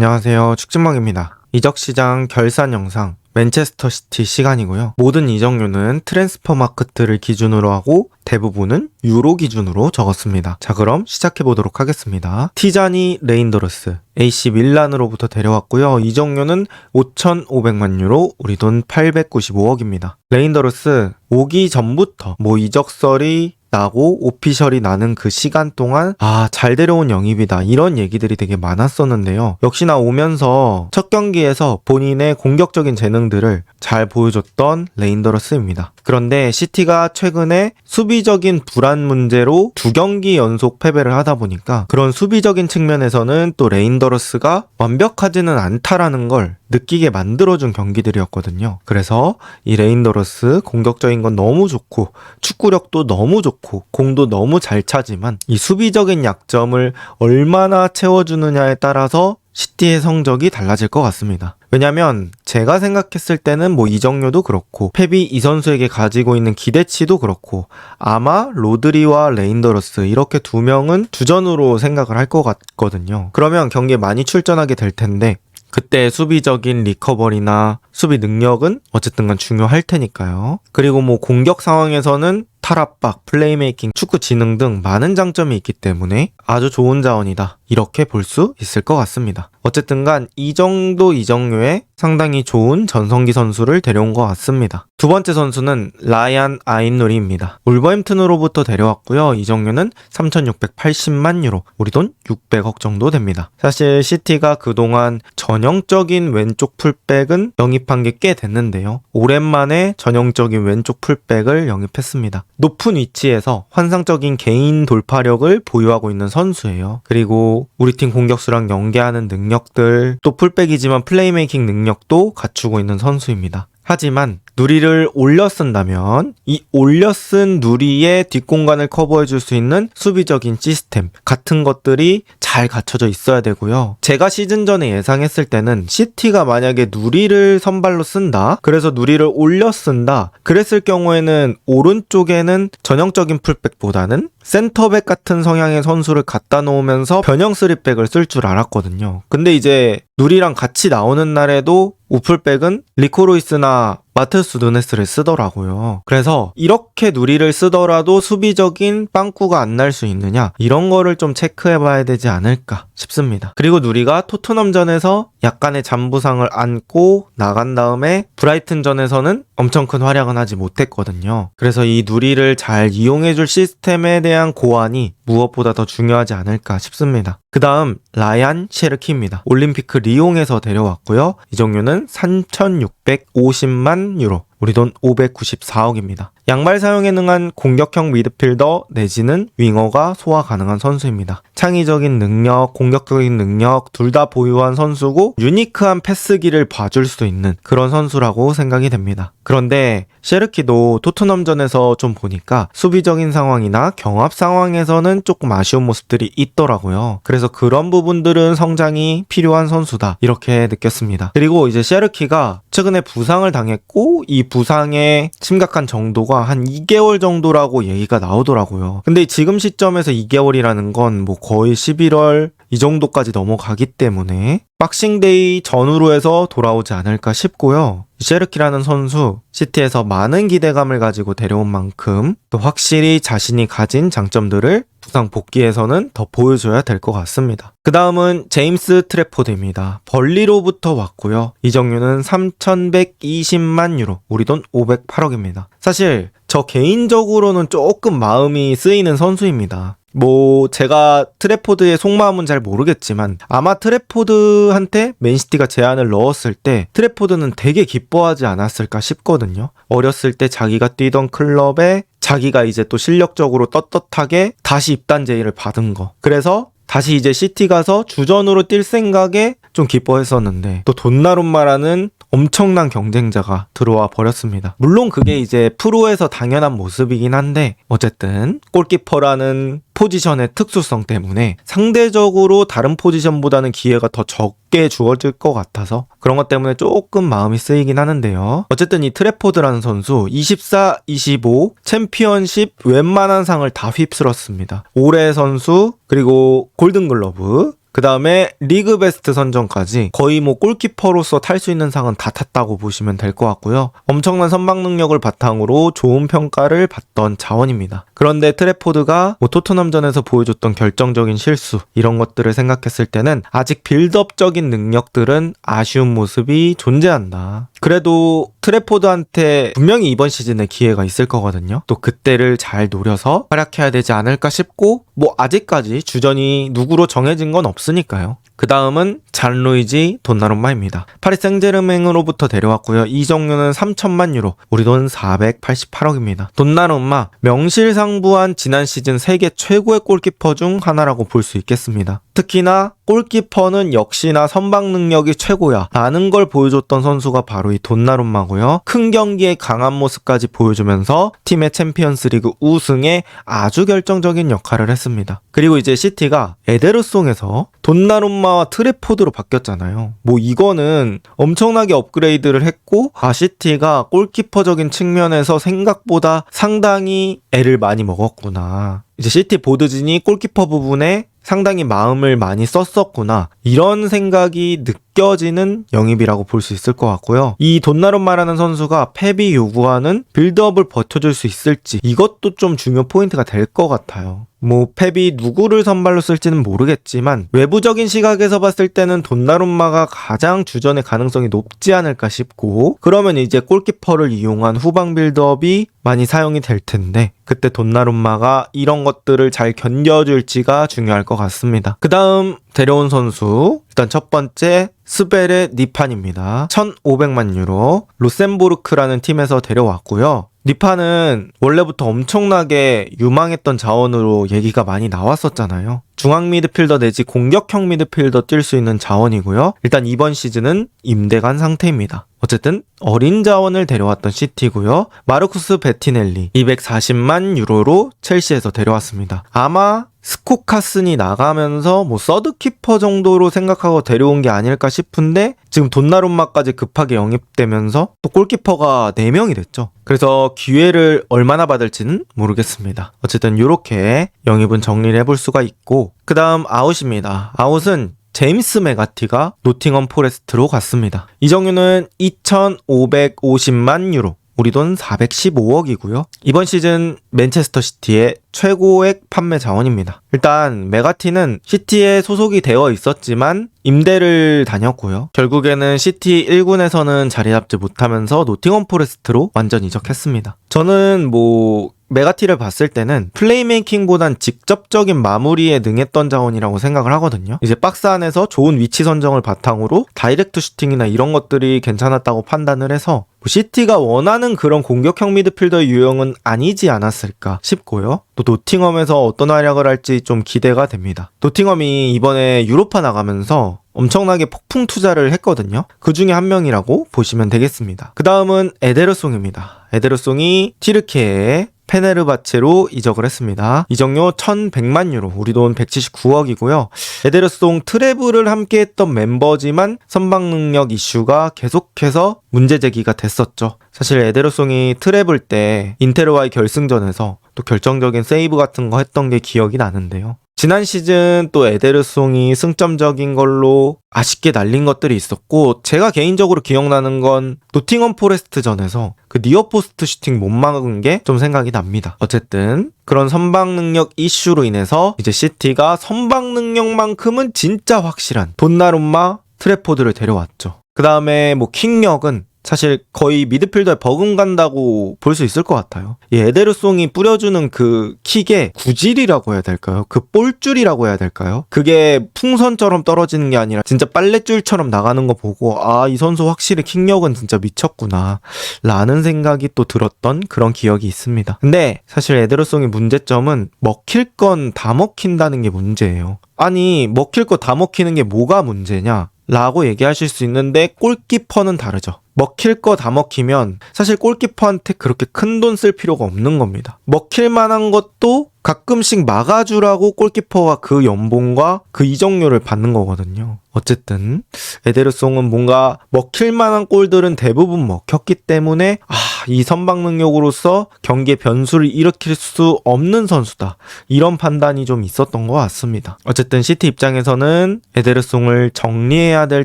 안녕하세요. 축진망입니다. 이적 시장 결산 영상 맨체스터 시티 시간이고요. 모든 이적료는 트랜스퍼 마크트를 기준으로 하고 대부분은 유로 기준으로 적었습니다. 자, 그럼 시작해 보도록 하겠습니다. 티자니 레인더러스 AC 밀란으로부터 데려왔고요. 이적료는 5,500만 유로, 우리 돈 895억입니다. 레인더러스 오기 전부터 뭐 이적설이 나고 오피셜이 나는 그 시간 동안 아 잘 데려온 영입이다 이런 얘기들이 되게 많았었는데요. 역시나 오면서 첫 경기에서 본인의 공격적인 재능들을 잘 보여줬던 레인더러스입니다. 그런데 시티가 최근에 수비적인 불안 문제로 두 경기 연속 패배를 하다 보니까 그런 수비적인 측면에서는 또 레인더러스가 완벽하지는 않다라는 걸 느끼게 만들어준 경기들이었거든요. 그래서 이 레인더러스 공격적인 건 너무 좋고 축구력도 너무 좋고 공도 너무 잘 차지만 이 수비적인 약점을 얼마나 채워주느냐에 따라서 시티의 성적이 달라질 것 같습니다. 왜냐면 제가 생각했을 때는 뭐 이정료도 그렇고 펩이 이 선수에게 가지고 있는 기대치도 그렇고 아마 로드리와 레인더러스 이렇게 두 명은 주전으로 생각을 할 것 같거든요. 그러면 경기에 많이 출전하게 될 텐데 그때 수비적인 리커버리나 수비 능력은 어쨌든 간 중요할 테니까요. 그리고 뭐 공격 상황에서는 탈압박, 플레이메이킹, 축구 지능 등 많은 장점이 있기 때문에 아주 좋은 자원이다. 이렇게 볼 수 있을 것 같습니다. 어쨌든 간 이 정도 이정료에 상당히 좋은 전성기 선수를 데려온 것 같습니다. 두 번째 선수는 라이안 아인누리입니다. 울버햄튼으로부터 데려왔고요. 이정료는 3,680만 유로, 우리 돈 600억 정도 됩니다. 사실 시티가 그동안 전형적인 왼쪽 풀백은 영입한 게 꽤 됐는데요. 오랜만에 전형적인 왼쪽 풀백을 영입했습니다. 높은 위치에서 환상적인 개인 돌파력을 보유하고 있는 선수예요. 그리고 우리 팀 공격수랑 연계하는 능력들, 또 풀백이지만 플레이메이킹 능력도 갖추고 있는 선수입니다. 하지만 누리를 올려 쓴다면 이 올려 쓴 누리의 뒷공간을 커버해 줄 수 있는 수비적인 시스템 같은 것들이 잘 갖춰져 있어야 되고요. 제가 시즌 전에 예상했을 때는 시티가 만약에 누리를 선발로 쓴다. 그래서 누리를 올려 쓴다. 그랬을 경우에는 오른쪽에는 전형적인 풀백보다는 센터백 같은 성향의 선수를 갖다 놓으면서 변형 쓰리백을 쓸 줄 알았거든요. 근데 이제 누리랑 같이 나오는 날에도 우풀백은 리코로이스나 마테우스 누네스를 쓰더라고요. 그래서 이렇게 누리를 쓰더라도 수비적인 빵꾸가 안 날 수 있느냐 이런 거를 좀 체크해 봐야 되지 않을까 싶습니다. 그리고 누리가 토트넘전에서 약간의 잠부상을 안고 나간 다음에 브라이튼전에서는 엄청 큰 활약은 하지 못했거든요. 그래서 이 누리를 잘 이용해 줄 시스템에 대한 고안이 무엇보다 더 중요하지 않을까 싶습니다. 그 다음 라얀 셰르키입니다. 올림피크 리옹에서 데려왔고요. 이 종류는 3,650만 유로. 우리 돈 594억입니다. 양발 사용에 능한 공격형 미드필더 내지는 윙어가 소화 가능한 선수입니다. 창의적인 능력, 공격적인 능력 둘 다 보유한 선수고 유니크한 패스기를 봐줄 수 있는 그런 선수라고 생각이 됩니다. 그런데 셰르키도 토트넘전에서 좀 보니까 수비적인 상황이나 경합 상황에서는 조금 아쉬운 모습들이 있더라고요. 그래서 그런 부분들은 성장이 필요한 선수다. 이렇게 느꼈습니다. 그리고 이제 셰르키가 최근에 부상을 당했고 이 부상의 심각한 정도가 한 2개월 정도라고 얘기가 나오더라고요. 근데 지금 시점에서 2개월이라는 건 뭐 거의 11월 이 정도까지 넘어가기 때문에 박싱데이 전후로 해서 돌아오지 않을까 싶고요. 셰르키라는 선수 시티에서 많은 기대감을 가지고 데려온 만큼 또 확실히 자신이 가진 장점들을 부상 복귀에서는 더 보여줘야 될 것 같습니다. 그 다음은 제임스 트래포드입니다. 벌리로부터 왔고요. 이정료는 3,120만 유로, 우리 돈 508억입니다. 사실 저 개인적으로는 조금 마음이 쓰이는 선수입니다. 뭐 제가 트래포드의 속마음은 잘 모르겠지만 아마 트래포드한테 맨시티가 제안을 넣었을 때 트래포드는 되게 기뻐하지 않았을까 싶거든요. 어렸을 때 자기가 뛰던 클럽에 자기가 이제 또 실력적으로 떳떳하게 다시 입단 제의를 받은 거. 그래서 다시 이제 시티 가서 주전으로 뛸 생각에 좀 기뻐했었는데 또 돈나룸마라는 엄청난 경쟁자가 들어와 버렸습니다. 물론 그게 이제 프로에서 당연한 모습이긴 한데 어쨌든 골키퍼라는 포지션의 특수성 때문에 상대적으로 다른 포지션보다는 기회가 더 적게 주어질 것 같아서 그런 것 때문에 조금 마음이 쓰이긴 하는데요. 어쨌든 이 트래포드라는 선수 24, 25 챔피언십 웬만한 상을 다 휩쓸었습니다. 올해 선수 그리고 골든글러브 그 다음에 리그 베스트 선정까지 거의 뭐 골키퍼로서 탈 수 있는 상은 다 탔다고 보시면 될 것 같고요. 엄청난 선방 능력을 바탕으로 좋은 평가를 받던 자원입니다. 그런데 트래포드가 뭐 토트넘전에서 보여줬던 결정적인 실수 이런 것들을 생각했을 때는 아직 빌드업적인 능력들은 아쉬운 모습이 존재한다. 그래도 트래포드한테 분명히 이번 시즌에 기회가 있을 거거든요. 또 그때를 잘 노려서 활약해야 되지 않을까 싶고 뭐 아직까지 주전이 누구로 정해진 건 없으니까요. 그 다음은 잔루이지 돈나룸마입니다. 파리 생제르맹으로부터 데려왔고요. 이 종류는 3천만 유로, 우리 돈 488억입니다. 돈나룸마 명실상부한 지난 시즌 세계 최고의 골키퍼 중 하나라고 볼 수 있겠습니다. 특히나 골키퍼는 역시나 선방 능력이 최고야 라는 걸 보여줬던 선수가 바로 이 돈나룸마고요. 큰 경기에 강한 모습까지 보여주면서 팀의 챔피언스리그 우승에 아주 결정적인 역할을 했습니다. 그리고 이제 시티가 에데르송에서 돈나룸마와 트레포드 로 바뀌었잖아요. 뭐 이거는 엄청나게 업그레이드를 했고 아 시티가 골키퍼적인 측면에서 생각보다 상당히 애를 많이 먹었구나. 이제 시티 보드진이 골키퍼 부분에 상당히 마음을 많이 썼었구나. 이런 생각이 느껴지는 영입이라고 볼 수 있을 것 같고요. 이 돈나룸마라는 선수가 펩이 요구하는 빌드업을 버텨줄 수 있을지 이것도 좀 중요 포인트가 될 것 같아요. 뭐 펩이 누구를 선발로 쓸지는 모르겠지만 외부적인 시각에서 봤을 때는 돈나룸마가 가장 주전의 가능성이 높지 않을까 싶고 그러면 이제 골키퍼를 이용한 후방 빌드업이 많이 사용이 될 텐데 그때 돈나룸마가 이런 것들을 잘 견뎌줄지가 중요할 것 같습니다. 그 다음 데려온 선수 일단 첫 번째 스베레 니판입니다. 1,500만 유로 루셈부르크라는 팀에서 데려왔고요. 니파는 원래부터 엄청나게 유망했던 자원으로 얘기가 많이 나왔었잖아요. 중앙 미드필더 내지 공격형 미드필더 뛸 수 있는 자원이고요. 일단 이번 시즌은 임대 간 상태입니다. 어쨌든 어린 자원을 데려왔던 시티고요. 마르쿠스 베티넬리 240만 유로로 첼시에서 데려왔습니다. 아마 스코카슨이 나가면서 뭐 서드키퍼 정도로 생각하고 데려온 게 아닐까 싶은데 지금 돈나룸마까지 급하게 영입되면서 또 골키퍼가 4명이 됐죠. 그래서 기회를 얼마나 받을지는 모르겠습니다. 어쨌든 이렇게 영입은 정리를 해볼 수가 있고 그 다음 아웃입니다. 아웃은 제임스 메가티가 노팅엄 포레스트로 갔습니다. 이정유는 2,550만 유로, 우리 돈 415억이고요. 이번 시즌 맨체스터 시티의 최고액 판매 자원입니다. 일단 메가티는 시티에 소속이 되어 있었지만 임대를 다녔고요. 결국에는 시티 1군에서는 자리 잡지 못하면서 노팅엄 포레스트로 완전 이적했습니다. 저는 뭐 메가티를 봤을 때는 플레이메이킹보단 직접적인 마무리에 능했던 자원이라고 생각을 하거든요. 이제 박스 안에서 좋은 위치 선정을 바탕으로 다이렉트 슈팅이나 이런 것들이 괜찮았다고 판단을 해서 뭐 시티가 원하는 그런 공격형 미드필더의 유형은 아니지 않았을까 싶고요. 또 노팅엄에서 어떤 활약을 할지 좀 기대가 됩니다. 노팅엄이 이번에 유로파 나가면서 엄청나게 폭풍 투자를 했거든요. 그 중에 한 명이라고 보시면 되겠습니다. 그 다음은 에데르송입니다. 에데르송이 티르케에 페네르바체로 이적을 했습니다. 이적료 1100만 유로, 우리 돈 179억이고요. 에데르송 트래블을 함께 했던 멤버지만 선방 능력 이슈가 계속해서 문제 제기가 됐었죠. 사실 에데르송이 트래블 때 인테르와의 결승전에서 또 결정적인 세이브 같은 거 했던 게 기억이 나는데요. 지난 시즌 또 에데르송이 승점적인 걸로 아쉽게 날린 것들이 있었고 제가 개인적으로 기억나는 건 노팅엄 포레스트전에서 그 니어포스트 슈팅 못 막은 게 좀 생각이 납니다. 어쨌든 그런 선방 능력 이슈로 인해서 이제 시티가 선방 능력만큼은 진짜 확실한 돈나룸마 트래포드를 데려왔죠. 그 다음에 뭐 킹력은 사실 거의 미드필더에 버금간다고 볼 수 있을 것 같아요. 이 에데르송이 뿌려주는 그 킥의 구질이라고 해야 될까요? 그 볼줄이라고 해야 될까요? 그게 풍선처럼 떨어지는 게 아니라 진짜 빨랫줄처럼 나가는 거 보고 아, 이 선수 확실히 킥력은 진짜 미쳤구나. 라는 생각이 또 들었던 그런 기억이 있습니다. 근데 사실 에데르송의 문제점은 먹힐 건 다 먹힌다는 게 문제예요. 아니, 먹힐 거 다 먹히는 게 뭐가 문제냐? 라고 얘기하실 수 있는데 골키퍼는 다르죠. 먹힐 거 다 먹히면 사실 골키퍼한테 그렇게 큰 돈 쓸 필요가 없는 겁니다. 먹힐 만한 것도 가끔씩 막아주라고 골키퍼가 그 연봉과 그 이적료를 받는 거거든요. 어쨌든 에데르송은 뭔가 먹힐 만한 골들은 대부분 먹혔기 때문에 아 이 선방 능력으로서 경기의 변수를 일으킬 수 없는 선수다. 이런 판단이 좀 있었던 것 같습니다. 어쨌든 시티 입장에서는 에데르송을 정리해야 될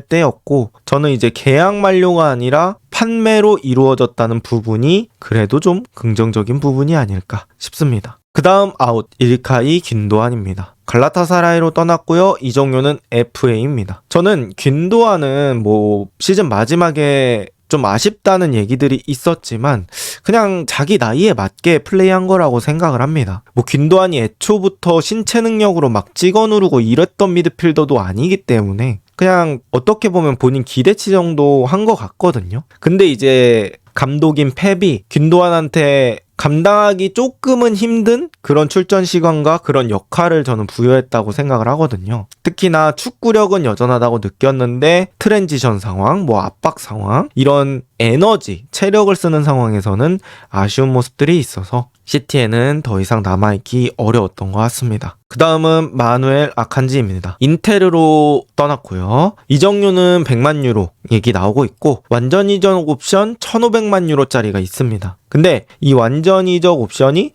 때였고 저는 이제 계약 만료가 아니라 판매로 이루어졌다는 부분이 그래도 좀 긍정적인 부분이 아닐까 싶습니다. 그 다음 아웃 일카이 균도안입니다. 갈라타사라이로 떠났고요. 이정료는 FA입니다. 저는 균도안은 뭐 시즌 마지막에 좀 아쉽다는 얘기들이 있었지만 그냥 자기 나이에 맞게 플레이한 거라고 생각을 합니다. 뭐 균도안이 애초부터 신체 능력으로 막 찍어 누르고 이랬던 미드필더도 아니기 때문에 그냥 어떻게 보면 본인 기대치 정도 한 것 같거든요. 근데 이제 감독인 펩이 균도안한테 감당하기 조금은 힘든 그런 출전 시간과 그런 역할을 저는 부여했다고 생각을 하거든요. 특히나 축구력은 여전하다고 느꼈는데 트랜지션 상황, 뭐 압박 상황, 이런 에너지, 체력을 쓰는 상황에서는 아쉬운 모습들이 있어서 시티에는 더 이상 남아있기 어려웠던 것 같습니다. 그 다음은 마누엘 아칸지입니다. 인테르로 떠났고요. 이정료는 100만 유로 얘기 나오고 있고 완전 이적 옵션 1500만 유로짜리가 있습니다. 근데 이 완전 이적 옵션이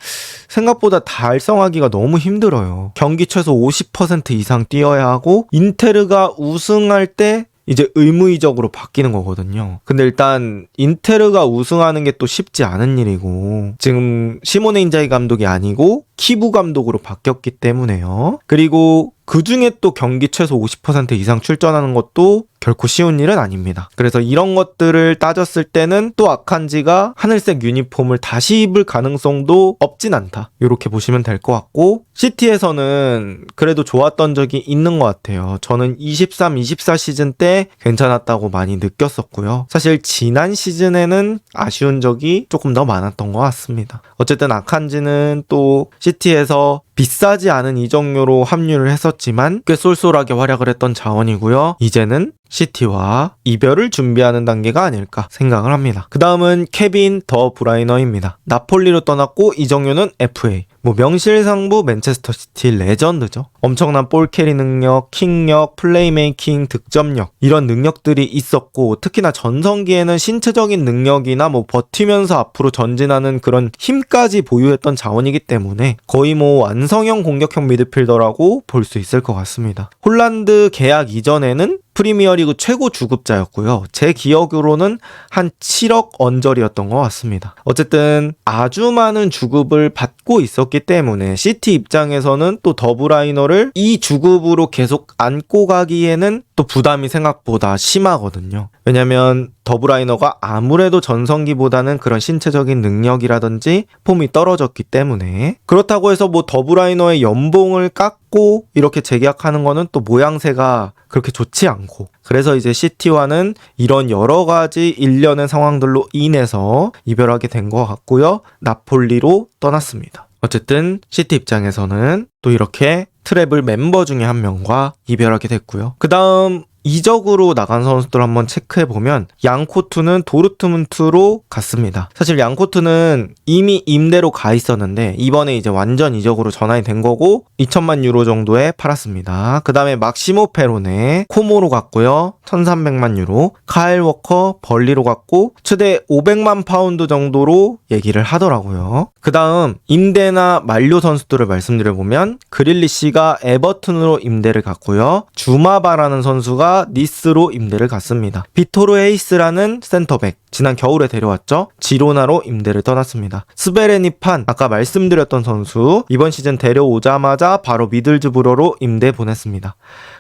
생각보다 달성하기가 너무 힘들어요. 경기 최소 50% 이상 뛰어야 하고 인테르가 우승할 때 이제 의무이적으로 바뀌는 거거든요. 근데 일단 인테르가 우승하는 게 또 쉽지 않은 일이고 지금 시모네 인자이 감독이 아니고 키부 감독으로 바뀌었기 때문에요. 그리고 그 중에 또 경기 최소 50% 이상 출전하는 것도 결코 쉬운 일은 아닙니다. 그래서 이런 것들을 따졌을 때는 또 아칸지가 하늘색 유니폼을 다시 입을 가능성도 없진 않다. 이렇게 보시면 될 것 같고 시티에서는 그래도 좋았던 적이 있는 것 같아요. 저는 23, 24 시즌 때 괜찮았다고 많이 느꼈었고요. 사실 지난 시즌에는 아쉬운 적이 조금 더 많았던 것 같습니다. 어쨌든 아칸지는 또 시 티에서 비싸지 않은 이적료로 합류를 했었지만 꽤 쏠쏠하게 활약을 했던 자원이고요. 이제는 시티와 이별을 준비하는 단계가 아닐까 생각을 합니다. 그 다음은 케빈 더 브라이너입니다. 나폴리로 떠났고 이정료는 FA. 뭐 명실상부 맨체스터 시티 레전드죠. 엄청난 볼 캐리 능력, 킹력, 플레이메이킹, 득점력 이런 능력들이 있었고 특히나 전성기에는 신체적인 능력이나 뭐 버티면서 앞으로 전진하는 그런 힘까지 보유했던 자원이기 때문에 거의 뭐 완성형 공격형 미드필더라고 볼 수 있을 것 같습니다. 홀란드 계약 이전에는 프리미어리그 최고 주급자였고요. 제 기억으로는 한 7억 언저리였던 것 같습니다. 어쨌든 아주 많은 주급을 받고 있었기 때문에 시티 입장에서는 또 더브라이너를 이 주급으로 계속 안고 가기에는 또 부담이 생각보다 심하거든요. 왜냐면 더브라이너가 아무래도 전성기보다는 그런 신체적인 능력이라든지 폼이 떨어졌기 때문에 그렇다고 해서 뭐 더브라이너의 연봉을 깎고 이렇게 재계약하는 거는 또 모양새가 그렇게 좋지 않고 그래서 이제 시티와는 이런 여러 가지 일련의 상황들로 인해서 이별하게 된 것 같고요. 나폴리로 떠났습니다. 어쨌든 시티 입장에서는 또 이렇게 트래블 멤버 중에 한 명과 이별하게 됐고요. 그 다음 이적으로 나간 선수들 한번 체크해 보면 양코트는 도르트문트로 갔습니다. 사실 양코트는 이미 임대로 가 있었는데 이번에 이제 완전 이적으로 전환이 된 거고 2천만 유로 정도에 팔았습니다. 그 다음에 막시모 페로네 코모로 갔고요. 1,300만 유로 카일 워커 벌리로 갔고 최대 500만 파운드 정도로 얘기를 하더라고요. 그 다음 임대나 만료 선수들을 말씀드려 보면 그릴리시가 에버튼으로 임대를 갔고요. 주마바라는 선수가 니스로 임대를 갔습니다. 비토르 헤이스라는 센터백 지난 겨울에 데려왔죠. 지로나로 임대를 떠났습니다. 스베레니판 아까 말씀드렸던 선수 이번 시즌 데려오자마자 바로 미들즈브로로 임대 보냈습니다.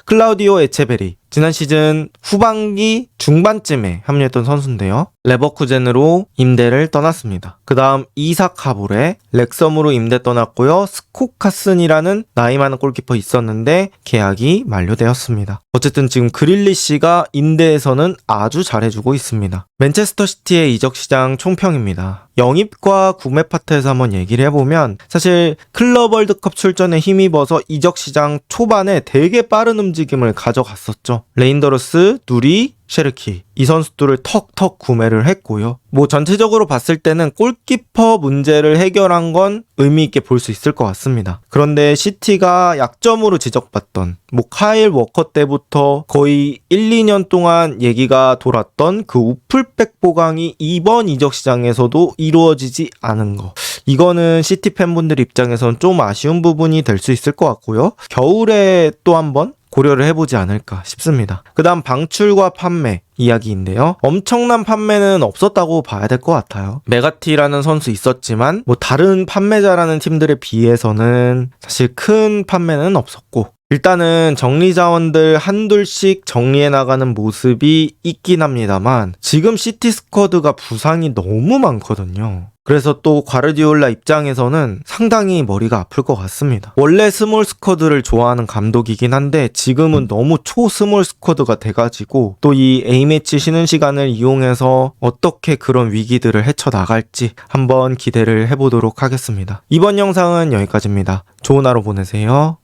클라우디오 에체베리 지난 시즌 후반기 중반쯤에 합류했던 선수인데요. 레버쿠젠으로 임대를 떠났습니다. 그 다음 카보레 렉섬으로 임대 떠났고요. 스코카슨이라는 나이 많은 골키퍼 있었는데 계약이 만료되었습니다. 어쨌든 지금 그릴리시가 임대에서는 아주 잘해주고 있습니다. 맨체스터 시티의 이적 시장 총평입니다. 영입과 구매 파트에서 한번 얘기를 해보면 사실 클럽 월드컵 출전에 힘입어서 이적 시장 초반에 되게 빠른 움직임을 가져갔었죠. 레인더러스, 누리, 쉐르키 이 선수들을 턱턱 구매를 했고요. 뭐 전체적으로 봤을 때는 골키퍼 문제를 해결한 건 의미 있게 볼 수 있을 것 같습니다. 그런데 시티가 약점으로 지적받던 뭐 카일 워커 때부터 거의 1, 2년 동안 얘기가 돌았던 그 우풀백 보강이 이번 이적 시장에서도 이루어지지 않은 거. 이거는 시티 팬분들 입장에선 좀 아쉬운 부분이 될 수 있을 것 같고요. 겨울에 또 한번 고려를 해보지 않을까 싶습니다. 그 다음 방출과 판매 이야기인데요. 엄청난 판매는 없었다고 봐야 될 것 같아요. 메가티라는 선수 있었지만 뭐 다른 판매자라는 팀들에 비해서는 사실 큰 판매는 없었고 일단은 정리 자원들 한둘씩 정리해 나가는 모습이 있긴 합니다만 지금 시티 스쿼드가 부상이 너무 많거든요. 그래서 또 과르디올라 입장에서는 상당히 머리가 아플 것 같습니다. 원래 스몰 스쿼드를 좋아하는 감독이긴 한데 지금은 너무 초 스몰 스쿼드가 돼가지고 또 이 A매치 쉬는 시간을 이용해서 어떻게 그런 위기들을 헤쳐나갈지 한번 기대를 해보도록 하겠습니다. 이번 영상은 여기까지입니다. 좋은 하루 보내세요.